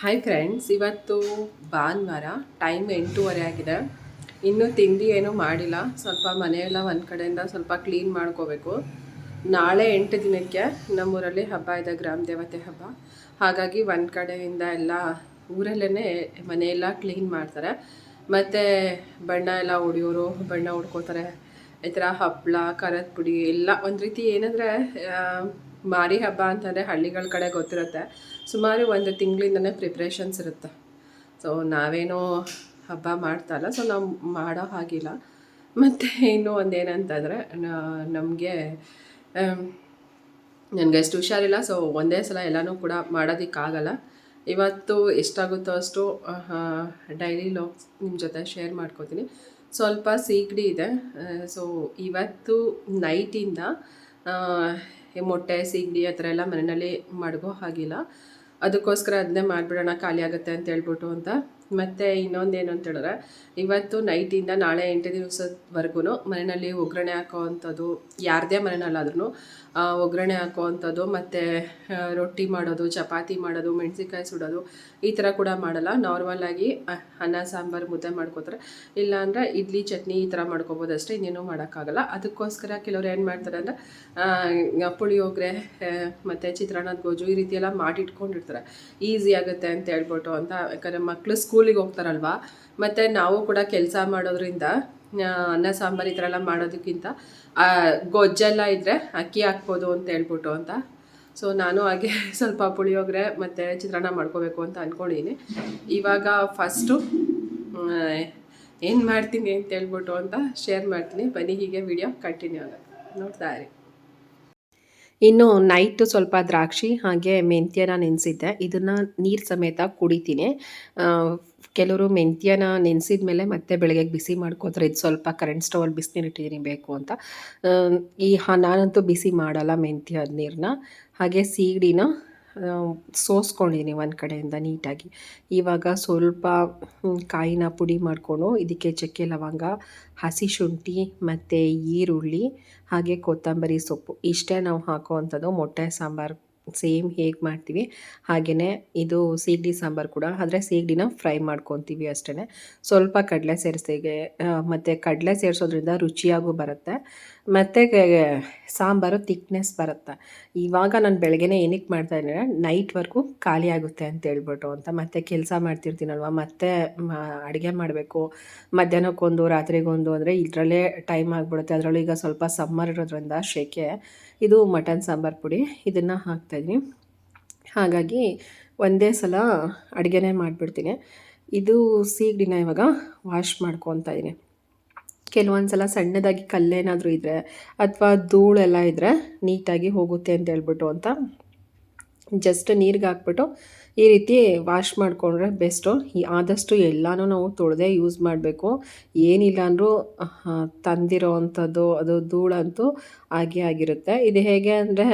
Hi friends ಇವತ್ತು ಭಾನುವಾರ time ಎಂಟೂವರೆ ಆಗಿದೆ. ಇನ್ನೂ ತಿಂಡಿ ಏನೂ ಮಾಡಿಲ್ಲ. ಸ್ವಲ್ಪ ಮನೆಯೆಲ್ಲ ಒಂದು ಕಡೆಯಿಂದ ಸ್ವಲ್ಪ ಕ್ಲೀನ್ ಮಾಡ್ಕೋಬೇಕು. ನಾಳೆ ಎಂಟು ದಿನಕ್ಕೆ ನಮ್ಮೂರಲ್ಲಿ ಹಬ್ಬ ಇದೆ, ಗ್ರಾಮ ದೇವತೆ ಹಬ್ಬ. ಹಾಗಾಗಿ ಒಂದು ಕಡೆಯಿಂದ ಎಲ್ಲ ಊರಲ್ಲೇ ಮನೆಯೆಲ್ಲ ಕ್ಲೀನ್ ಮಾಡ್ತಾರೆ. ಮತ್ತು ಬಣ್ಣ ಎಲ್ಲ ಹೊಡಿಯೋರು ಬಣ್ಣ ಹೊಡ್ಕೋತಾರೆ ಈ ಥರ ಹಪ್ಪಳ ಕರದ ಪುಡಿ, ಎಲ್ಲ ಒಂದು ರೀತಿ ಏನಂದರೆ ಮಾರಿ ಹಬ್ಬ ಅಂತಂದರೆ ಹಳ್ಳಿಗಳ ಕಡೆ ಗೊತ್ತಿರುತ್ತೆ. ಸುಮಾರು ಒಂದು ತಿಂಗಳಿಂದನೇ ಪ್ರಿಪ್ರೇಷನ್ಸ್ ಇರುತ್ತೆ. ಸೊ ನಾವೇನೋ ಹಬ್ಬ ಮಾಡ್ತಾ ಇಲ್ಲ. ಸೊ ನಾವು ಮಾಡೋ ಹಾಗಿಲ್ಲ. ಮತ್ತು ಇನ್ನೂ ಒಂದೇನಂತಂದರೆ ನಮಗೆ ನನಗೆ ಅಷ್ಟು ಹುಷಾರಿಲ್ಲ. ಸೊ ಒಂದೇ ಸಲ ಎಲ್ಲನೂ ಕೂಡ ಮಾಡೋದಕ್ಕಾಗಲ್ಲ. ಇವತ್ತು ಎಷ್ಟಾಗುತ್ತೋ ಅಷ್ಟು ಡೈಲಿ ಲಾಗ್ಸ್ ನಿಮ್ಮ ಜೊತೆ ಶೇರ್ ಮಾಡ್ಕೋತೀನಿ. ಸ್ವಲ್ಪ ಸೀಗಡಿ ಇದೆ. ಸೊ ಇವತ್ತು ನೈಟಿಂದ ಈ ಮೊಟ್ಟೆ, ಸೀಗಡಿ ಆ ಥರ ಎಲ್ಲ ಮನೆಯಲ್ಲಿ ಮಡಗೋ ಹಾಗಿಲ್ಲ. ಅದಕ್ಕೋಸ್ಕರ ಅದನ್ನೇ ಮಾಡಿಬಿಡೋಣ, ಖಾಲಿ ಆಗುತ್ತೆ ಅಂತ ಹೇಳ್ಬಿಟ್ಟು ಅಂತ. ಮತ್ತು ಇನ್ನೊಂದೇನು ಅಂತ ಹೇಳಿದ್ರೆ ಇವತ್ತು ನೈಟಿಂದ ನಾಳೆ ಎಂಟು ದಿವಸದವರೆಗೂ ಮನೆಯಲ್ಲಿ ಒಗ್ಗರಣೆ ಹಾಕೋ ಅಂಥದ್ದು ಯಾರದೇ ಮನೆಯಲ್ಲಾದ್ರೂ ಒಗ್ಗರಣೆ ಹಾಕೋ ಅಂಥದ್ದು ಮತ್ತು ರೊಟ್ಟಿ ಮಾಡೋದು, ಚಪಾತಿ ಮಾಡೋದು, ಮೆಣಸಿನ್ಕಾಯಿ ಸುಡೋದು, ಈ ಥರ ಕೂಡ ಮಾಡಲ್ಲ. ನಾರ್ಮಲಾಗಿ ಅನ್ನ, ಸಾಂಬಾರು, ಮುದ್ದೆ ಮಾಡ್ಕೋತಾರೆ. ಇಲ್ಲಾಂದರೆ ಇಡ್ಲಿ, ಚಟ್ನಿ ಈ ಥರ ಮಾಡ್ಕೋಬೋದು ಅಷ್ಟೇ ಇನ್ನೇನು ಮಾಡೋಕ್ಕಾಗಲ್ಲ. ಅದಕ್ಕೋಸ್ಕರ ಕೆಲವ್ರು ಏನು ಮಾಡ್ತಾರೆ ಅಂದರೆ ಪುಳಿಯೋಗರೆ ಮತ್ತು ಚಿತ್ರಾನ್ನದ ಗೋಜು ಈ ರೀತಿ ಎಲ್ಲ ಮಾಡಿಟ್ಕೊಂಡಿರ್ತಾರೆ. ಈಸಿ ಆಗುತ್ತೆ ಅಂತ ಹೇಳ್ಬಿಟ್ಟು ಅಂತ, ಯಾಕಂದರೆ ಮಕ್ಕಳು ಸ್ಕೂಲಿಗೆ ಹೋಗ್ತಾರಲ್ವ, ಮತ್ತು ನಾವು ಕೂಡ ಕೆಲಸ ಮಾಡೋದ್ರಿಂದ ಅನ್ನ, ಸಾಂಬಾರು ಈ ಥರ ಎಲ್ಲ ಮಾಡೋದಕ್ಕಿಂತ ಗೊಜ್ಜೆಲ್ಲ ಇದ್ದರೆ ಅಕ್ಕಿ ಹಾಕ್ಬೋದು ಅಂತ ಹೇಳ್ಬಿಟ್ಟು ಅಂತ. ಸೊ ನಾನು ಹಾಗೆ ಸ್ವಲ್ಪ ಪುಳಿಯೋಗರೆ ಮತ್ತು ಚಿತ್ರಾನ್ನ ಮಾಡ್ಕೋಬೇಕು ಅಂತ ಅಂದ್ಕೊಂಡಿದ್ದೀನಿ ಇವಾಗ ಫಸ್ಟು ಏನು ಮಾಡ್ತೀನಿ ಅಂತ ಹೇಳ್ಬಿಟ್ಟು ಅಂತ ಶೇರ್ ಮಾಡ್ತೀನಿ. ಬನ್ನಿ ಹೀಗೆ ವಿಡಿಯೋ ಕಂಟಿನ್ಯೂ ಆಗುತ್ತೆ ನೋಡ್ತಾ ಇರಿ. ಇನ್ನು ನೈಟು ಸ್ವಲ್ಪ ದ್ರಾಕ್ಷಿ ಹಾಗೆ ಮೆಂತ್ಯನ ನೆನೆಸಿದ್ದೆ. ಇದನ್ನು ನೀರು ಸಮೇತ ಕುಡಿತೀನಿ. ಕೆಲವರು ಮೆಂತ್ಯನ ನೆನೆಸಿದ ಮೇಲೆ ಮತ್ತೆ ಬೆಳಗ್ಗೆ ಬಿಸಿ ಮಾಡ್ಕೋತಾರೆ. ಇದು ಸ್ವಲ್ಪ ಕರೆಂಟ್ ಸ್ಟವಲ್ಲಿ ಬಿಸಿನೀರು ಇಟ್ಟಿದ್ದೀನಿ ಬೇಕು ಅಂತ. ಈ ನಾನಂತೂ ಬಿಸಿ ಮಾಡಲ್ಲ ಮೆಂತ್ಯ ನೀರನ್ನ ಹಾಗೆ ಸೀಗಡಿನ ಸೋಸ್ಕೊಂಡಿದ್ದೀನಿ ಒಂದು ಕಡೆಯಿಂದ ನೀಟಾಗಿ. ಇವಾಗ ಸ್ವಲ್ಪ ಕಾಯಿನ ಪುಡಿ ಮಾಡಿಕೊಂಡು ಇದಕ್ಕೆ ಚಕ್ಕೆ ಲವಂಗ, ಹಸಿ ಶುಂಠಿ ಮತ್ತು ಈರುಳ್ಳಿ, ಹಾಗೆ ಕೊತ್ತಂಬರಿ ಸೊಪ್ಪು. ಇಷ್ಟೇ ನಾವು ಹಾಕೋವಂಥದ್ದು ಮೊಟ್ಟೆ ಸಾಂಬಾರು. ಸೇಮ್ ಹೇಗೆ ಮಾಡ್ತೀವಿ ಹಾಗೆಯೇ ಇದು ಸೀಗಡಿ ಸಾಂಬಾರು ಕೂಡ, ಆದರೆ ಸೀಗಡಿನ ಫ್ರೈ ಮಾಡ್ಕೊತೀವಿ ಅಷ್ಟೇ ಸ್ವಲ್ಪ ಕಡಲೆ ಸೇರಿಸಿಗೆ ಮತ್ತು ಕಡಲೆ ಸೇರಿಸೋದ್ರಿಂದ ರುಚಿಯಾಗೂ ಬರುತ್ತೆ. ಮತ್ತು ಸಾಂಬಾರು ತಿಕ್ನೆಸ್ ಬರುತ್ತೆ. ಇವಾಗ ನಾನು ಬೆಳಗ್ಗೆನೇ ಏನಕ್ಕೆ ಮಾಡ್ತಾ ಇದ್ದೀನಿ ನೈಟ್ವರೆಗೂ ಖಾಲಿ ಆಗುತ್ತೆ ಅಂತ ಹೇಳ್ಬಿಟ್ಟು ಅಂತ. ಮತ್ತೆ ಕೆಲಸ ಮಾಡ್ತಿರ್ತೀನಲ್ವ, ಮತ್ತೆ ಅಡುಗೆ ಮಾಡಬೇಕು. ಮಧ್ಯಾಹ್ನಕ್ಕೊಂದು, ರಾತ್ರಿಗೊಂದು ಅಂದರೆ ಇದರಲ್ಲೇ ಟೈಮ್ ಆಗಿಬಿಡುತ್ತೆ. ಅದರಲ್ಲೂ ಈಗ ಸ್ವಲ್ಪ ಸಮ್ಮರ್ ಇರೋದ್ರಿಂದ ಶೆಕೆ ಇದು ಮಟನ್ ಸಾಂಬಾರು ಪುಡಿ. ಇದನ್ನು ಹಾಕ್ತಾಯಿದ್ದೀನಿ ಹಾಗಾಗಿ ಒಂದೇ ಸಲ ಅಡುಗೆನೇ ಮಾಡಿಬಿಡ್ತೀನಿ. ಇದು ಸೀಗಡಿನ ಇವಾಗ ವಾಶ್ ಮಾಡ್ಕೊತಾ ಇದ್ದೀನಿ. ಕೆಲವೊಂದು ಸಲ ಸಣ್ಣದಾಗಿ ಕಲ್ಲೇನಾದರೂ ಇದ್ದರೆ ಅಥವಾ ಧೂಳೆಲ್ಲ ಇದ್ದರೆ ನೀಟಾಗಿ ಹೋಗುತ್ತೆ ಅಂತ ಹೇಳ್ಬಿಟ್ಟು ಅಂತ ಜಸ್ಟ್ ನೀರಿಗೆ ಹಾಕ್ಬಿಟ್ಟು ಈ ರೀತಿ ವಾಶ್ ಮಾಡಿಕೊಂಡ್ರೆ ಬೆಸ್ಟು ಆದಷ್ಟು ಎಲ್ಲನೂ ನಾವು ತೊಳೆದೇ ಯೂಸ್ ಮಾಡಬೇಕು. ಏನಿಲ್ಲ ಅಂದರೂ ತಂದಿರೋ ಅಂಥದ್ದು ಅದು ಧೂಳಂತೂ ಹಾಗೆ ಆಗಿರುತ್ತೆ. ಇದು ಹೇಗೆ ಅಂದರೆ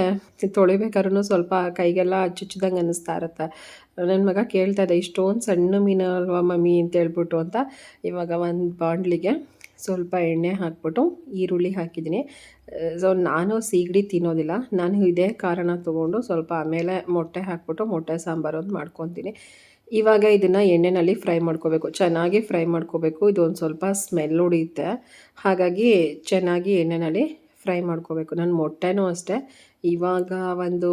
ತೊಳಿಬೇಕಾದ್ರೂ ಸ್ವಲ್ಪ ಕೈಗೆಲ್ಲ ಚುಚ್ಚಿದಂಗೆ ಅನ್ನಿಸ್ತಾ ಇರುತ್ತೆ. ನನ್ನ ಮಗ ಕೇಳ್ತಾ ಇದ್ದೆ ಇಷ್ಟೊಂದು ಸಣ್ಣ ಮೀನು ಅಲ್ವಾ ಮಮ್ಮಿ? ಅಂತ ಹೇಳ್ಬಿಟ್ಟು ಅಂತ ಇವಾಗ ಒಂದು ಬಾಂಡ್ಲಿಗೆ. ಸ್ವಲ್ಪ ಎಣ್ಣೆ ಹಾಕ್ಬಿಟ್ಟು ಈರುಳ್ಳಿ ಹಾಕಿದ್ದೀನಿ. ಸೊ ನಾನು ಸೀಗಡಿ ತಿನ್ನೋದಿಲ್ಲ. ನಾನು ಇದೇ ಕಾರಣ ತೊಗೊಂಡು ಸ್ವಲ್ಪ ಆಮೇಲೆ ಮೊಟ್ಟೆ ಹಾಕ್ಬಿಟ್ಟು ಮೊಟ್ಟೆ ಸಾಂಬಾರು ಒಂದು ಮಾಡ್ಕೊತೀನಿ. ಇವಾಗ ಇದನ್ನು ಎಣ್ಣೆಯಲ್ಲಿ ಫ್ರೈ ಮಾಡ್ಕೋಬೇಕು. ಚೆನ್ನಾಗಿ ಫ್ರೈ ಮಾಡ್ಕೋಬೇಕು. ಇದೊಂದು ಸ್ವಲ್ಪ ಸ್ಮೆಲ್ ಹೊಡಿಯುತ್ತೆ ಹಾಗಾಗಿ ಚೆನ್ನಾಗಿ ಎಣ್ಣೆಯಲ್ಲಿ ಫ್ರೈ ಮಾಡ್ಕೋಬೇಕು. ನಾನು ಮೊಟ್ಟೆನೂ ಅಷ್ಟೇ. ಇವಾಗ ಒಂದು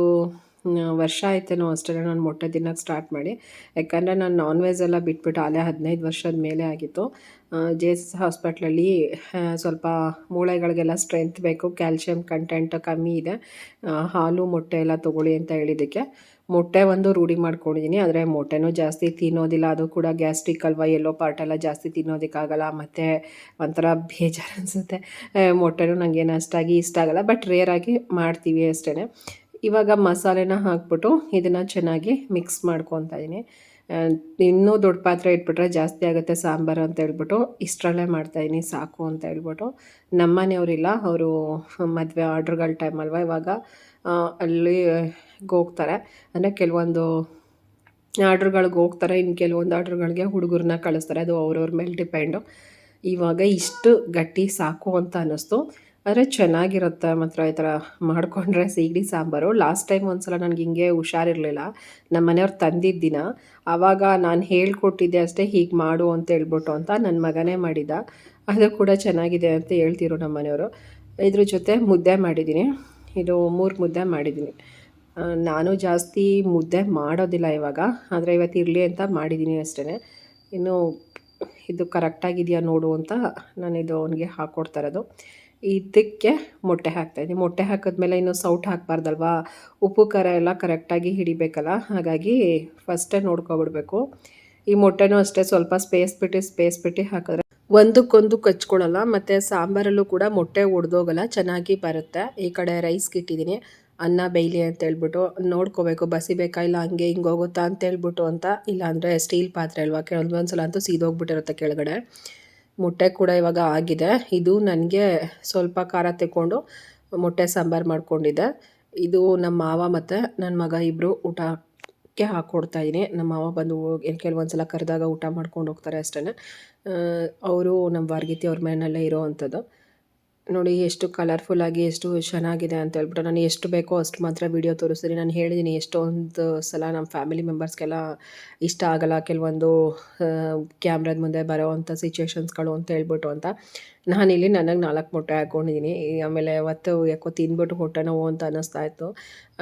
ವರ್ಷ ಆಯ್ತೇನೋ ಅಷ್ಟೇ ನಾನು ಮೊಟ್ಟೆ ತಿನ್ನೋಕ್ಕೆ ಸ್ಟಾರ್ಟ್ ಮಾಡಿ. ಯಾಕಂದರೆ ನಾನು ನಾನ್ ವೆಜ್ ಎಲ್ಲ ಬಿಟ್ಬಿಟ್ಟು ಅಲ್ಲೇ ಹದಿನೈದು ವರ್ಷದ ಮೇಲೆ ಆಗಿತ್ತು. ಜೆ ಎಸ್ ಹಾಸ್ಪಿಟ್ಲಲ್ಲಿ ಸ್ವಲ್ಪ ಮೂಳೆಗಳಿಗೆಲ್ಲ ಸ್ಟ್ರೆಂತ್ ಬೇಕು ಕ್ಯಾಲ್ಶಿಯಂ ಕಂಟೆಂಟ್ ಕಮ್ಮಿ ಇದೆ. ಹಾಲು, ಮೊಟ್ಟೆ ಎಲ್ಲ ತೊಗೊಳ್ಳಿ ಅಂತ ಹೇಳಿದ್ದಕ್ಕೆ. ಮೊಟ್ಟೆ ಒಂದು ರೂಢಿ ಮಾಡ್ಕೊಂಡಿದ್ದೀನಿ ಆದರೆ ಮೊಟ್ಟೆನೂ ಜಾಸ್ತಿ ತಿನ್ನೋದಿಲ್ಲ. ಅದು ಕೂಡ ಗ್ಯಾಸ್ಟ್ರಿಕ್ ಅಲ್ವಾ, ಎಲ್ಲೋ ಪಾರ್ಟೆಲ್ಲ ಜಾಸ್ತಿ ತಿನ್ನೋದಕ್ಕಾಗಲ್ಲ, ಮತ್ತು ಒಂಥರ ಬೇಜಾರು ಅನಿಸುತ್ತೆ. ಮೊಟ್ಟೆನೂ ನನಗೇನು ಅಷ್ಟಾಗಿ ಇಷ್ಟ ಆಗಲ್ಲ ಬಟ್ ರೇರಾಗಿ ಮಾಡ್ತೀವಿ ಅಷ್ಟೇ ಇವಾಗ ಮಸಾಲೆನ ಹಾಕ್ಬಿಟ್ಟು ಇದನ್ನು ಚೆನ್ನಾಗಿ ಮಿಕ್ಸ್ ಮಾಡ್ಕೊತಾ ಇದ್ದೀನಿ ಇನ್ನೂ ದೊಡ್ಡ ಪಾತ್ರೆ ಇಟ್ಬಿಟ್ರೆ ಜಾಸ್ತಿ ಆಗುತ್ತೆ ಸಾಂಬಾರು ಅಂತ ಹೇಳ್ಬಿಟ್ಟು ಇಷ್ಟರಲ್ಲೇ ಮಾಡ್ತಾಯಿದ್ದೀನಿ ಸಾಕು ಅಂತ ಹೇಳ್ಬಿಟ್ಟು. ನಮ್ಮ ಮನೆಯವರಿಲ್ಲ, ಅವರು ಮದುವೆ ಆರ್ಡ್ರ್ಗಳ ಟೈಮ್ ಅಲ್ವಾ ಇವಾಗ ಅಲ್ಲಿ ಹೋಗ್ತಾರೆ. ಅಂದರೆ ಕೆಲವೊಂದು ಆರ್ಡ್ರ್ಗಳಿಗೆ ಹೋಗ್ತಾರೆ ಇನ್ನು ಕೆಲವೊಂದು ಆರ್ಡ್ರ್ಗಳಿಗೆ ಹುಡುಗರನ್ನ ಕಳಿಸ್ತಾರೆ. ಅದು ಅವ್ರವ್ರ ಮೇಲೆ ಡಿಪೆಂಡು ಇವಾಗ ಇಷ್ಟು ಗಟ್ಟಿ ಸಾಕು ಅಂತ ಅನ್ನಿಸ್ತು. ಆದರೆ ಚೆನ್ನಾಗಿರುತ್ತೆ ಮಾತ್ರ ಈ ಥರ ಮಾಡಿಕೊಂಡ್ರೆ ಸೀಗಡಿ ಸಾಂಬಾರು. ಲಾಸ್ಟ್ ಟೈಮ್ ಒಂದ್ಸಲ ನನಗೆ ಹಿಂಗೆ ಹುಷಾರಿರಲಿಲ್ಲ. ನಮ್ಮ ಮನೆಯವ್ರು ತಂದಿದ್ದ ದಿನ. ಆವಾಗ ನಾನು ಹೇಳ್ಕೊಟ್ಟಿದ್ದೆ ಅಷ್ಟೇ, ಹೀಗೆ ಮಾಡು ಅಂತ ಹೇಳ್ಬಿಟ್ಟು ಅಂತ ನನ್ನ ಮಗನೇ ಮಾಡಿದ್ದ ಅದು ಕೂಡ ಚೆನ್ನಾಗಿದೆ ಅಂತ ಹೇಳ್ತಿರು ನಮ್ಮ ಮನೆಯವರು. ಇದ್ರ ಜೊತೆ ಮುದ್ದೆ ಮಾಡಿದ್ದೀನಿ. ಇದು ಮೂರು ಮುದ್ದೆ ಮಾಡಿದ್ದೀನಿ. ನಾನು ಜಾಸ್ತಿ ಮುದ್ದೆ ಮಾಡೋದಿಲ್ಲ ಇವಾಗ. ಆದರೆ ಇವತ್ತು ಇರಲಿ ಅಂತ ಮಾಡಿದ್ದೀನಿ ಅಷ್ಟೇ ಇನ್ನು ಇದು ಕರೆಕ್ಟಾಗಿದೆಯಾ ನೋಡು ಅಂತ ನಾನು ಇದು ಅವನಿಗೆ ಹಾಕ್ಕೊಡ್ತಾ ಇರೋದು. ಇದಕ್ಕೆ ಮೊಟ್ಟೆ ಹಾಕ್ತಾಯಿದ್ದೀನಿ ಮೊಟ್ಟೆ ಹಾಕಿದ್ಮೇಲೆ ಇನ್ನು ಸೌಟ್ ಹಾಕಬಾರ್ದಲ್ವಾ? ಉಪ್ಪು, ಖಾರ ಎಲ್ಲ ಕರೆಕ್ಟಾಗಿ ಹಿಡಿಬೇಕಲ್ಲ? ಹಾಗಾಗಿ ಫಸ್ಟೇ ನೋಡ್ಕೊಬಿಡ್ಬೇಕು. ಈ ಮೊಟ್ಟೆನೂ ಅಷ್ಟೇ ಸ್ವಲ್ಪ ಸ್ಪೇಸ್ ಬಿಟ್ಟು ಸ್ಪೇಸ್ ಬಿಟ್ಟು ಹಾಕಿದ್ರೆ ಒಂದಕ್ಕೊಂದು ಕಚ್ಕೊಳ್ಳಲ್ಲ ಮತ್ತು ಸಾಂಬಾರಲ್ಲೂ ಕೂಡ ಮೊಟ್ಟೆ ಒಡೆದೋಗಲ್ಲ, ಚೆನ್ನಾಗಿ ಬರುತ್ತೆ. ಈ ಕಡೆ ರೈಸ್ಗೆ ಇಟ್ಟಿದ್ದೀನಿ. ಅನ್ನ, ಬೇಯಲಿ ಅಂತ ಹೇಳ್ಬಿಟ್ಟು ನೋಡ್ಕೋಬೇಕು. ಬಸಿಬೇಕಾ ಇಲ್ಲ ಹಂಗೆ ಹಿಂಗೆ ಹೋಗುತ್ತಾ ಅಂತ ಹೇಳ್ಬಿಟ್ಟು ಅಂತ, ಇಲ್ಲಾಂದರೆ ಸ್ಟೀಲ್ ಪಾತ್ರೆ ಅಲ್ವಾ? ಕೆಲವೊಂದ್ಸಲ ಅಂತೂ ಸೀದೋಗ್ಬಿಟ್ಟಿರುತ್ತೆ ಕೆಳಗಡೆ. ಮೊಟ್ಟೆ ಕೂಡ ಇವಾಗ ಆಗಿದೆ. ಇದು ನನಗೆ ಸ್ವಲ್ಪ ಖಾರ ತೆಕ್ಕೊಂಡು ಮೊಟ್ಟೆ ಸಾಂಬಾರು ಮಾಡ್ಕೊಂಡಿದ್ದೆ. ಇದು ನಮ್ಮ ಮಾವ ಮತ್ತು ನನ್ನ ಮಗ ಇಬ್ಬರು ಊಟಕ್ಕೆ ಹಾಕ್ಕೊಡ್ತಾ ಇದ್ದೀನಿ ನಮ್ಮ ಮಾವ ಬಂದು ಕೆಲವೊಂದು ಸಲ ಕರೆದಾಗ ಊಟ ಮಾಡ್ಕೊಂಡು ಹೋಗ್ತಾರೆ ಅಷ್ಟೇ ಅವರು ನಮ್ಮ ವಾರ್ಗಿತಿ ಅವ್ರ ಮನೆಯಲ್ಲೇ ಇರೋ ಅಂಥದ್ದು ನೋಡಿ ಎಷ್ಟು ಕಲರ್ಫುಲ್ಲಾಗಿ ಎಷ್ಟು ಚೆನ್ನಾಗಿದೆ ಅಂತ ಹೇಳ್ಬಿಟ್ಟು ನಾನು ಎಷ್ಟು ಬೇಕೋ ಅಷ್ಟು ಮಾತ್ರ ವೀಡಿಯೋ ತೋರಿಸ್ತೀನಿ. ನಾನು ಹೇಳಿದ್ದೀನಿ ಎಷ್ಟೊಂದು ಸಲ ನಮ್ಮ ಫ್ಯಾಮಿಲಿ ಮೆಂಬರ್ಸ್ಗೆಲ್ಲ ಇಷ್ಟ ಆಗಲ್ಲ ಕೆಲವೊಂದು ಕ್ಯಾಮ್ರಾದ ಮುಂದೆ ಬರೋವಂಥ ಸಿಚುವೇಶನ್ಸ್ಗಳು ಅಂತ ಹೇಳ್ಬಿಟ್ಟು ಅಂತ. ನಾನಿಲ್ಲಿ ನನಗೆ ನಾಲ್ಕು ಮೊಟ್ಟೆ ಹಾಕ್ಕೊಂಡಿದ್ದೀನಿ ಆಮೇಲೆ ಅವತ್ತು ಯಾಕೋ ತಿಂದ್ಬಿಟ್ಟು ಹೊಟ್ಟೆ ನೋವು ಅಂತ ಅನ್ನಿಸ್ತಾ ಇತ್ತು.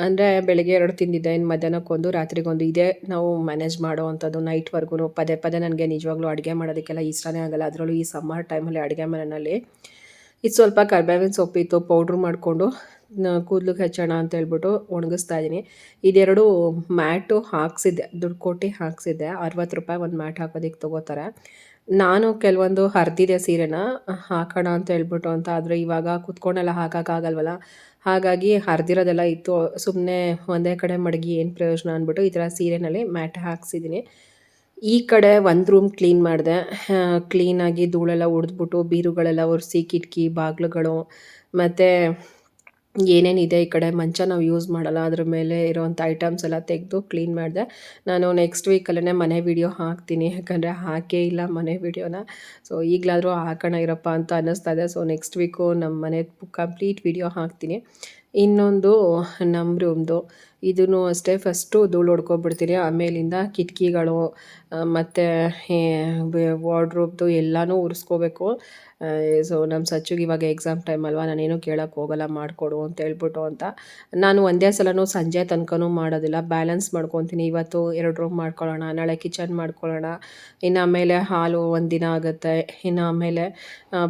ಅಂದರೆ ಬೆಳಗ್ಗೆ ಎರಡು ತಿಂದಿದ್ದೆ ಇನ್ನು ಮಧ್ಯಾಹ್ನಕ್ಕೊಂದು ರಾತ್ರಿಗೊಂದು ಇದೇ ನಾವು ಮ್ಯಾನೇಜ್ ಮಾಡೋ ಅಂಥದ್ದು ನೈಟ್ವರೆಗೂ ಪದೇ ಪದೇ ನನಗೆ ನಿಜವಾಗ್ಲೂ ಅಡುಗೆ ಮಾಡೋದಕ್ಕೆಲ್ಲ ಇಷ್ಟನೇ ಆಗಲ್ಲ. ಅದರಲ್ಲೂ ಈ ಸಮ್ಮರ್ ಟೈಮಲ್ಲಿ ಅಡುಗೆ ಮನೆಯಲ್ಲಿ ಇದು ಸ್ವಲ್ಪ ಕರ್ಬೇವಿನ ಸೊಪ್ಪಿತ್ತು ಪೌಡ್ರ್ ಮಾಡಿಕೊಂಡು ಕೂದಲಿಗೆ ಹಚ್ಚೋಣ ಅಂತ ಹೇಳ್ಬಿಟ್ಟು ಒಣಗಿಸ್ತಾ ಇದ್ದೀನಿ ಇದೆರಡು ಮ್ಯಾಟು ಹಾಕ್ಸಿದ್ದೆ ದುಡ್ಡು ಕೊಟ್ಟು ಹಾಕ್ಸಿದ್ದೆ. ಅರವತ್ತು ರೂಪಾಯಿ ಒಂದು ಮ್ಯಾಟ್ ಹಾಕೋದಕ್ಕೆ ತೊಗೋತಾರೆ. ನಾನು ಕೆಲವೊಂದು ಹರಿದಿದೆ ಸೀರೆನ, ಹಾಕೋಣ ಅಂತ ಹೇಳ್ಬಿಟ್ಟು ಅಂತ, ಆದರೆ ಇವಾಗ ಕುತ್ಕೊಂಡೆಲ್ಲ ಹಾಕೋಕ್ಕಾಗಲ್ವಲ್ಲ ಹಾಗಾಗಿ ಹರಿದಿರೋದೆಲ್ಲ ಇತ್ತು. ಸುಮ್ಮನೆ ಒಂದೇ ಕಡೆ ಮಡಗಿ ಏನು ಪ್ರಯೋಜನ ಅಂದ್ಬಿಟ್ಟು ಈ ಥರ ಸೀರೆನಲ್ಲಿ ಮ್ಯಾಟ್ ಹಾಕ್ಸಿದ್ದೀನಿ ಈ ಕಡೆ ಒಂದು ರೂಮ್ ಕ್ಲೀನ್ ಮಾಡಿದೆ. ಕ್ಲೀನಾಗಿ ಧೂಳೆಲ್ಲ ಹೊಡೆದ್ಬಿಟ್ಟು ಬೀರುಗಳೆಲ್ಲ ಒರೆಸಿ, ಕಿಟಕಿ, ಬಾಗಿಲುಗಳು ಮತ್ತು ಏನೇನಿದೆ ಈ ಕಡೆ? ಮಂಚ ನಾವು ಯೂಸ್ ಮಾಡಲ್ಲ. ಅದ್ರ ಮೇಲೆ ಇರೋವಂಥ ಐಟಮ್ಸ್ ಎಲ್ಲ ತೆಗೆದು ಕ್ಲೀನ್ ಮಾಡಿದೆ. ನಾನು ನೆಕ್ಸ್ಟ್ ವೀಕಲ್ಲೇ ಮನೆ ವೀಡಿಯೋ ಹಾಕ್ತೀನಿ. ಯಾಕಂದರೆ ಹಾಕೇ ಇಲ್ಲ ಮನೆ ವೀಡಿಯೋನ ಸೊ ಈಗಲಾದರೂ ಹಾಕೋಣ ಇರಪ್ಪ ಅಂತ ಅನ್ನಿಸ್ತಾ ಇದೆ. ಸೊ ನೆಕ್ಸ್ಟ್ ವೀಕು ನಮ್ಮ ಮನೆ ಕಂಪ್ಲೀಟ್ ವೀಡಿಯೋ ಹಾಕ್ತೀನಿ. ಇನ್ನೊಂದು ನಮ್ಮ ರೂಮ್ದು ಇದೂ ಅಷ್ಟೇ ಫಸ್ಟು ಧೂಳು ಹೊಡ್ಕೊಬಿಡ್ತೀನಿ ಆಮೇಲಿಂದ ಕಿಟಕಿಗಳು ಮತ್ತು ವಾರ್ಡ್ರೋಬ್ದು ಎಲ್ಲನೂ ಉರಿಸ್ಕೋಬೇಕು. ಸೊ ನಮ್ಮ ಸಚ್ಚುಗೆ ಇವಾಗ ಎಕ್ಸಾಮ್ ಟೈಮ್ ಅಲ್ವಾ, ನಾನೇನು ಕೇಳೋಕ್ಕೆ ಹೋಗಲ್ಲ, ಮಾಡಿಕೊಡು ಅಂತ ಹೇಳ್ಬಿಟ್ಟು ಅಂತ. ನಾನು ಒಂದೇ ಸಲನೂ ಸಂಜೆ ತನಕನೂ ಮಾಡೋದಿಲ್ಲ. ಬ್ಯಾಲೆನ್ಸ್ ಮಾಡ್ಕೊತೀನಿ. ಇವತ್ತು ಎರಡು ರೂಮ್ ಮಾಡ್ಕೊಳ್ಳೋಣ, ನಾಳೆ ಕಿಚನ್ ಮಾಡ್ಕೊಳ್ಳೋಣ. ಇನ್ನು ಆಮೇಲೆ ಹಾಲು ಒಂದಿನ ದಿನ ಆಗುತ್ತೆ. ಇನ್ನು ಆಮೇಲೆ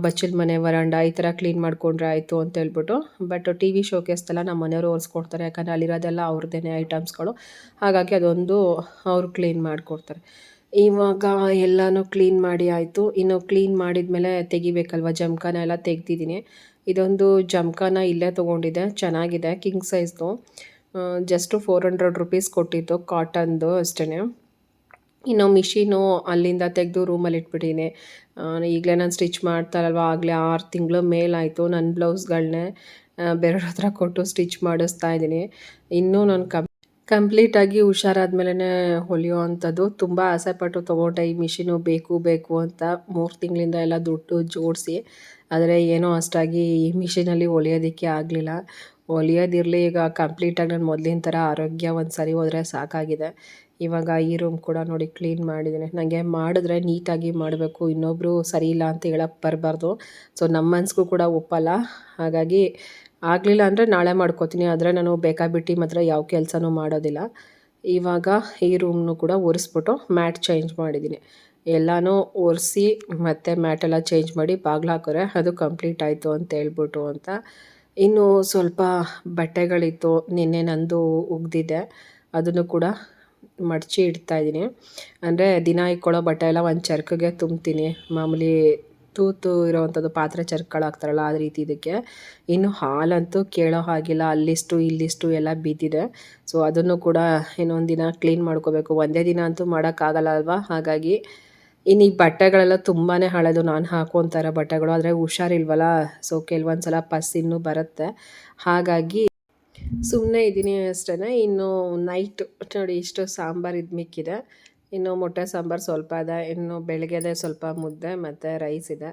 ಬಚ್ಚಲ್ ಮನೆ ವರಾಂಡ ಈ ಥರ ಕ್ಲೀನ್ ಮಾಡಿಕೊಂಡ್ರೆ ಆಯಿತು ಅಂತ ಹೇಳ್ಬಿಟ್ಟು. ಬಟ್ ಟಿ ವಿ ಶೋಕೇಸ್ದೆಲ್ಲ ನಮ್ಮ ಮನೆಯವರು ಓರಿಸ್ಕೊಡ್ತಾರೆ. ಯಾಕಂದರೆ ಅಲ್ಲಿರೋದೆಲ್ಲ ಅವ್ರದ್ದೇ ಐಟಮ್ಸ್ಗಳು. ಹಾಗಾಗಿ ಅದೊಂದು ಅವರು ಕ್ಲೀನ್ ಮಾಡಿಕೊಡ್ತಾರೆ. ಇವಾಗ ಎಲ್ಲನೂ ಕ್ಲೀನ್ ಮಾಡಿ ಆಯಿತು. ಇನ್ನು ಕ್ಲೀನ್ ಮಾಡಿದ್ಮೇಲೆ ತೆಗಿಬೇಕಲ್ವ? ಜಮ್ಕಾನ ಎಲ್ಲ ತೆಗ್ದಿದ್ದೀನಿ. ಇದೊಂದು ಜಮ್ಖಾನ ಇಲ್ಲೇ ತೊಗೊಂಡಿದ್ದೆ. ಚೆನ್ನಾಗಿದೆ ಕಿಂಗ್ ಸೈಜ್ದು. ಜಸ್ಟು ಫೋರ್ ಹಂಡ್ರೆಡ್ ರುಪೀಸ್ ಕೊಟ್ಟಿತ್ತು ಕಾಟನ್ದು ಅಷ್ಟೇ ಇನ್ನು ಮಿಷಿನು ಅಲ್ಲಿಂದ ತೆಗೆದು ರೂಮಲ್ಲಿ ಇಟ್ಬಿಟ್ಟಿನಿ ಈಗಲೇ ನಾನು ಸ್ಟಿಚ್ ಮಾಡ್ತಾರಲ್ವ? ಆಗಲೇ ಆರು ತಿಂಗಳು ಮೇಲಾಯಿತು ನನ್ನ ಬ್ಲೌಸ್ಗಳನ್ನೇ ಬೇರೆಯವ್ರ ಹತ್ರ ಕೊಟ್ಟು ಸ್ಟಿಚ್ ಮಾಡಿಸ್ತಾ ಇದ್ದೀನಿ. ಇನ್ನೂ ನಾನು ಕಮ್ ಕಂಪ್ಲೀಟಾಗಿ ಹುಷಾರಾದ್ಮೇಲೆ ಹೊಲಿಯೋ ಅಂಥದ್ದು. ತುಂಬ ಆಸೆಪಟ್ಟು ತೊಗೊಂಡೆ, ಈ ಮಿಷಿನು ಬೇಕು ಬೇಕು ಅಂತ ಮೂರು ತಿಂಗಳಿಂದ ಎಲ್ಲ ದುಡ್ಡು ಜೋಡಿಸಿ. ಆದರೆ ಏನೋ ಅಷ್ಟಾಗಿ ಈ ಮಿಷಿನಲ್ಲಿ ಹೊಲಿಯೋದಕ್ಕೆ ಆಗಲಿಲ್ಲ. ಹೊಲಿಯೋದಿರಲಿ, ಈಗ ಕಂಪ್ಲೀಟಾಗಿ ನಾನು ಮೊದಲಿನ ಥರ ಆರೋಗ್ಯ ಒಂದು ಸರಿ ಹೋದರೆ ಸಾಕಾಗಿದೆ. ಇವಾಗ ಈ ರೂಮ್ ಕೂಡ ನೋಡಿ ಕ್ಲೀನ್ ಮಾಡಿದ್ದೀನಿ. ನನಗೆ ಮಾಡಿದ್ರೆ ನೀಟಾಗಿ ಮಾಡಬೇಕು ಇನ್ನೊಬ್ಬರು ಸರಿ ಇಲ್ಲ ಅಂತ ಹೇಳಕ್ಕೆ ಬರಬಾರ್ದು. ಸೊ ನಮ್ಮ ಮನ್ಸಿಗೂ ಕೂಡ ಒಪ್ಪಲ್ಲ. ಹಾಗಾಗಿ ಆಗಲಿಲ್ಲ ಅಂದರೆ ನಾಳೆ ಮಾಡ್ಕೋತೀನಿ. ಆದರೆ ನಾನು ಬೇಕಾಬಿಟ್ಟು ಮಾತ್ರ ಯಾವ ಕೆಲಸನೂ ಮಾಡೋದಿಲ್ಲ. ಇವಾಗ ಈ ರೂಮ್ನು ಕೂಡ ಒರೆಸ್ಬಿಟ್ಟು ಮ್ಯಾಟ್ ಚೇಂಜ್ ಮಾಡಿದ್ದೀನಿ. ಎಲ್ಲನೂ ಒರೆಸಿ ಮತ್ತು ಮ್ಯಾಟೆಲ್ಲ ಚೇಂಜ್ ಮಾಡಿ ಬಾಗಿಲು ಹಾಕಿದ್ರೆ ಅದು ಕಂಪ್ಲೀಟ್ ಆಯಿತು ಅಂತ ಹೇಳ್ಬಿಟ್ಟು ಅಂತ. ಇನ್ನು ಸ್ವಲ್ಪ ಬಟ್ಟೆಗಳಿತ್ತು, ನಿನ್ನೆ ನಂದು ಉಗ್ದಿದೆ. ಅದನ್ನು ಕೂಡ ಮಡಚಿ ಇಡ್ತಾಯಿದ್ದೀನಿ ಅಂದರೆ ದಿನ ಇಕ್ಕೊಳ್ಳೋ ಬಟ್ಟೆ ಎಲ್ಲ ಒಂದು ಚರ್ಕಗೆ ತುಂಬ್ತೀನಿ. ಮಾಮೂಲಿ ತೂತು ಇರೋವಂಥದ್ದು ಪಾತ್ರೆ ಚರ್ಕ್ಗಳು ಆ ರೀತಿ ಇದಕ್ಕೆ. ಇನ್ನು ಹಾಲಂತೂ ಕೇಳೋ ಹಾಗಿಲ್ಲ, ಅಲ್ಲಿಷ್ಟು ಇಲ್ಲಿಷ್ಟು ಎಲ್ಲ ಬಿದ್ದಿದೆ. ಸೊ ಅದನ್ನು ಕೂಡ ಇನ್ನೊಂದು ದಿನ ಕ್ಲೀನ್ ಮಾಡ್ಕೋಬೇಕು. ಒಂದೇ ದಿನ ಅಂತೂ ಮಾಡೋಕ್ಕಾಗಲ್ಲ ಅಲ್ವಾ? ಹಾಗಾಗಿ ಇನ್ನು ಈ ಬಟ್ಟೆಗಳೆಲ್ಲ ತುಂಬಾ ಹಳೆದು. ನಾನು ಹಾಕುವಂಥರ ಬಟ್ಟೆಗಳು, ಆದರೆ ಹುಷಾರಿಲ್ವಲ್ಲ? ಸೊ ಕೆಲವೊಂದು ಸಲ ಪಸ್ ಇನ್ನೂ ಬರುತ್ತೆ. ಹಾಗಾಗಿ ಸುಮ್ಮನೆ ಇದ್ದೀನಿ ಅಷ್ಟೇ ಇನ್ನು ನೈಟ್ ನೋಡಿ ಇಷ್ಟು ಸಾಂಬಾರು ಇದು ಮಿಕ್ಕಿದೆ. ಇನ್ನು ಮೊಟ್ಟೆ ಸಾಂಬಾರು ಸ್ವಲ್ಪ ಇದೆ ಇನ್ನು ಬೆಳಗ್ಗೆದೆ ಸ್ವಲ್ಪ ಮುದ್ದೆ ಮತ್ತು ರೈಸ್ ಇದೆ.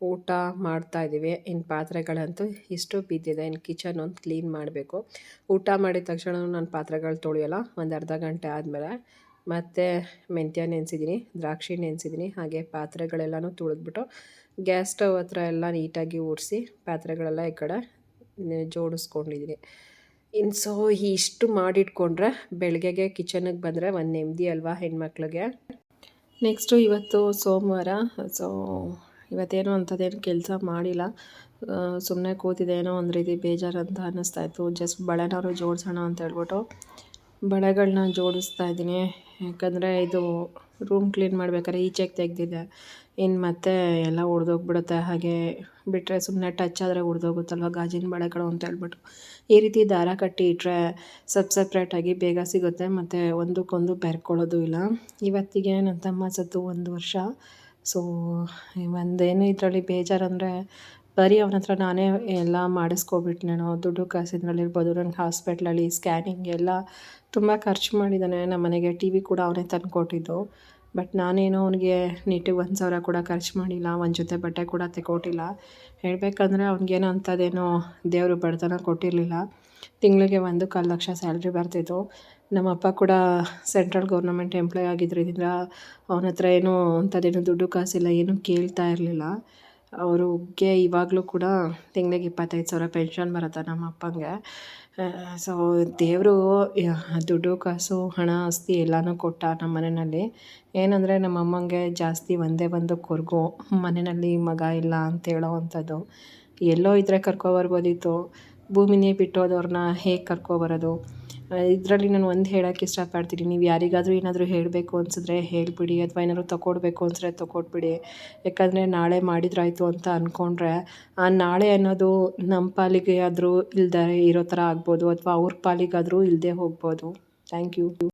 ಊಟ ಮಾಡ್ತಾ ಇದ್ದೀವಿ. ಇನ್ನು ಪಾತ್ರೆಗಳಂತೂ ಇಷ್ಟು ಬಿದ್ದಿದೆ. ಇನ್ನು ಕಿಚನ್ ಒಂದು ಕ್ಲೀನ್ ಮಾಡಬೇಕು. ಊಟ ಮಾಡಿದ ತಕ್ಷಣ ನಾನು ಪಾತ್ರೆಗಳು ತೊಳೆಯೋಲ್ಲ, ಒಂದು ಅರ್ಧ ಗಂಟೆ ಆದಮೇಲೆ. ಮತ್ತು ಮೆಂತ್ಯ ನೆನೆಸಿದ್ದೀನಿ ದ್ರಾಕ್ಷಿ ನೆನೆಸಿದ್ದೀನಿ ಹಾಗೆ ಪಾತ್ರೆಗಳೆಲ್ಲನೂ ತುಳಿದ್ಬಿಟ್ಟು ಗ್ಯಾಸ್ ಸ್ಟವ್ ಹತ್ರ ಎಲ್ಲ ನೀಟಾಗಿ ಊಡಿಸಿ ಪಾತ್ರೆಗಳೆಲ್ಲ ಈ ಕಡೆ ಜೋಡಿಸ್ಕೊಂಡಿದ್ದೀನಿ ಇನ್ನು ಸೊ ಇಷ್ಟು ಮಾಡಿಟ್ಕೊಂಡ್ರೆ ಬೆಳಗ್ಗೆಗೆ ಕಿಚನಿಗೆ ಬಂದರೆ ಒಂದು ನೆಮ್ಮದಿ ಅಲ್ವಾ ಹೆಣ್ಮಕ್ಳಿಗೆ? ನೆಕ್ಸ್ಟು ಇವತ್ತು ಸೋಮವಾರ, ಸೊ ಇವತ್ತೇನು ಅಂಥದ್ದೇನು ಕೆಲಸ ಮಾಡಿಲ್ಲ. ಸುಮ್ಮನೆ ಕೂತಿದೆ ಏನೋ ಒಂದು ರೀತಿ ಬೇಜಾರು ಅಂತ ಅನ್ನಿಸ್ತಾ ಇತ್ತು. ಜಸ್ಟ್ ಬಳೆನಾರು ಜೋಡಿಸೋಣ ಅಂತ ಹೇಳ್ಬಿಟ್ಟು ಬಳೆಗಳನ್ನ ಜೋಡಿಸ್ತಾ ಇದ್ದೀನಿ. ಯಾಕಂದರೆ ಇದು ರೂಮ್ ಕ್ಲೀನ್ ಮಾಡ್ಬೇಕಾದ್ರೆ ಈಚೆಗೆ ತೆಗೆದಿದ್ದೆ ಇನ್ನು ಮತ್ತೆ ಎಲ್ಲ ಒಡೆದೋಗ್ಬಿಡುತ್ತೆ ಹಾಗೆ ಬಿಟ್ಟರೆ ಸುಮ್ಮನೆ ಟಚ್ ಆದರೆ ಒಡೆದೋಗುತ್ತಲ್ವ ಗಾಜಿನ ಬಳೆಗಳು ಅಂತ ಹೇಳ್ಬಿಟ್ಟು. ಈ ರೀತಿ ದಾರ ಕಟ್ಟಿ ಇಟ್ಟರೆ ಸಬ್ ಸಪ್ರೇಟಾಗಿ ಬೇಗ ಸಿಗುತ್ತೆ. ಮತ್ತು ಒಂದಕ್ಕೊಂದು ಬೆರ್ಕೊಳ್ಳೋದು ಇಲ್ಲ. ಇವತ್ತಿಗೆ ನನ್ನ ತಮ್ಮ ಸತ್ತು ಒಂದು ವರ್ಷ. ಸೊ ಒಂದೇನು ಇದರಲ್ಲಿ ಬೇಜಾರಂದರೆ ಬರೀ ಅವನ ಹತ್ರ ನಾನೇ ಎಲ್ಲ ಮಾಡಿಸ್ಕೊಬಿಟ್ನೇನೋ ದುಡ್ಡು ಕಾಸಿನಲ್ಲಿರ್ಬೋದು ನನ್ನ ಹಾಸ್ಪಿಟ್ಲಲ್ಲಿ ಸ್ಕ್ಯಾನಿಂಗ್ ಎಲ್ಲ ತುಂಬ ಖರ್ಚು ಮಾಡಿದ್ದಾನೆ ನಮ್ಮ ಮನೆಗೆ ಟಿ ವಿ ಕೂಡ ಅವನೇ ತಂದು ಕೊಟ್ಟಿದ್ದು ಬಟ್ ನಾನೇನೋ ಅವನಿಗೆ ನೀಟಿಗೆ ಒಂದು ಸಾವಿರ ಕೂಡ ಖರ್ಚು ಮಾಡಿಲ್ಲ, ಒಂದು ಜೊತೆ ಬಟ್ಟೆ ಕೂಡ ತೆಗೊಟ್ಟಿಲ್ಲ ಹೇಳಬೇಕಂದ್ರೆ ಅವ್ನಿಗೇನೋ ಅಂಥದ್ದೇನೋ ದೇವರು ಬಡತನ ಕೊಟ್ಟಿರಲಿಲ್ಲ. ತಿಂಗಳಿಗೆ ಒಂದು ಕಾಲು ಲಕ್ಷ ಸ್ಯಾಲ್ರಿ ಬರ್ತಿತ್ತು. ನಮ್ಮಪ್ಪ ಕೂಡ ಸೆಂಟ್ರಲ್ ಗೌರ್ನಮೆಂಟ್ ಎಂಪ್ಲಾಯ್ ಆಗಿದ್ದರಿಂದ ಅವನ ಹತ್ರ ಏನೂ ಅಂಥದ್ದೇನು ದುಡ್ಡು ಕಾಸಿಲ್ಲ ಏನೂ ಕೇಳ್ತಾ ಇರಲಿಲ್ಲ. ಅವ್ರಿಗೆ ಇವಾಗಲೂ ಕೂಡ ತಿಂಗಳಿಗೆ ಇಪ್ಪತ್ತೈದು ಸಾವಿರ ಪೆನ್ಷನ್ ಬರುತ್ತೆ ನಮ್ಮ ಅಪ್ಪಂಗೆ. ಸೊ ದೇವರು ದುಡ್ಡು, ಕಾಸು, ಹಣ, ಆಸ್ತಿ ಎಲ್ಲನೂ ಕೊಟ್ಟ ನಮ್ಮ ಮನೆಯಲ್ಲಿ. ಏನಂದರೆ ನಮ್ಮ ಅಮ್ಮಂಗೆ ಜಾಸ್ತಿ ಒಂದೇ ಒಂದು ಕೊರ್ಗು, ಮನೆಯಲ್ಲಿ ಮಗ ಇಲ್ಲ ಅಂತ ಹೇಳೋವಂಥದ್ದು ಎಲ್ಲೋ ಇದ್ದರೆ ಕರ್ಕೊಬರ್ಬೋದಿತ್ತು ಭೂಮಿನೇ ಬಿಟ್ಟೋದವ್ರನ್ನ ಹೇಗೆ ಕರ್ಕೊಬರೋದು ಇದರಲ್ಲಿ ನಾನು ಒಂದು ಹೇಳೋಕ್ಕೆ ಇಷ್ಟಪಡ್ತೀನಿ. ನೀವು ಯಾರಿಗಾದರೂ ಏನಾದರೂ ಹೇಳಬೇಕು ಅನ್ಸಿದ್ರೆ ಹೇಳಿಬಿಡಿ, ಅಥವಾ ಏನಾದರೂ ತಗೊಡ್ಬೇಕು ಅನ್ಸಿದ್ರೆ ತಗೊಟ್ಬಿಡಿ ಯಾಕಂದರೆ ನಾಳೆ ಮಾಡಿದ್ರಾಯಿತು ಅಂತ ಅಂದ್ಕೊಂಡ್ರೆ ಆ ನಾಳೆ ಅನ್ನೋದು ನಮ್ಮ ಪಾಲಿಗೆ ಆದರೂ ಇಲ್ಲದೆ ಇರೋ ಥರ ಆಗ್ಬೋದು, ಅಥವಾ ಅವ್ರ ಪಾಲಿಗಾದರೂ ಇಲ್ಲದೆ ಹೋಗ್ಬೋದು. Thank you.